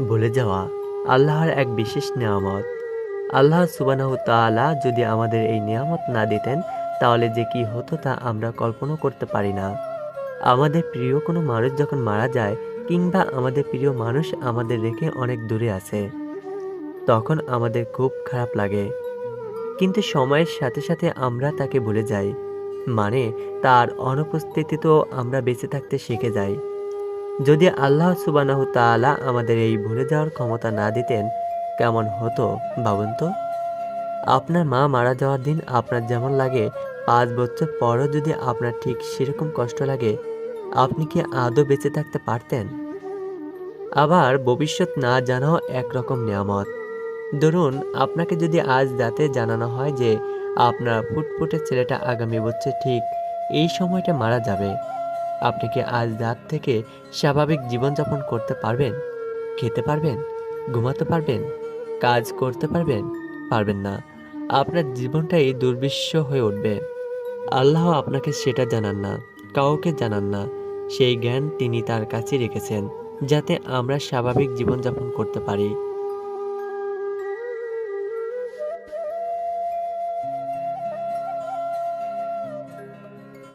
ভুলে যাওয়া আল্লাহর এক বিশেষ নিয়ামত। আল্লাহ সুবানাহ তাআলা যদি আমাদের এই নিয়ামত না দিতেন, তাহলে যে কি হতো তা আমরা কল্পনা করতে পারি না। আমাদের প্রিয় কোনো মানুষ যখন মারা যায়, কিংবা আমাদের প্রিয় মানুষ আমাদের রেখে অনেক দূরে আছে, তখন আমাদের খুব খারাপ লাগে। কিন্তু সময়ের সাথে সাথে আমরা তাকে ভুলে যাই মানে তার অনুপস্থিতিতেও আমরা বেঁচে থাকতে শিখে যাই। যদি আল্লাহ সুবানাহ তাআলা আমাদের এই ভুলে যাওয়ার ক্ষমতা না দিতেন, কেমন হতো ভাবুন তো? আপনার মা মারা যাওয়ার দিন আপনার যেমন লাগে, পাঁচ বছর পরও যদি আপনার ঠিক সেরকম কষ্ট লাগে, আপনি কি আদৌ বেঁচে থাকতে পারতেন? আবার ভবিষ্যৎ না জানাও একরকম নিয়ামত। ধরুন, আপনাকে যদি আজ রাতে জানানো হয় যে, আপনার ফুটফুটে ছেলেটা আগামী বছর ঠিক এই সময়টা মারা যাবে। আপনি কি আজ রাত থেকে স্বাভাবিক জীবনযাপন করতে পারবেন? খেতে পারবেন? ঘুমাতে পারবেন? কাজ করতে পারবেন? পারবেন না। আপনার জীবনটাই দুর্বিশ্ব হয়ে উঠবে। আল্লাহ আপনাকে সেটা জানান না, কাউকে জানান না। সেই জ্ঞান তিনি তার কাছে রেখেছেন, যাতে আমরা স্বাভাবিক জীবনযাপন করতে পারি।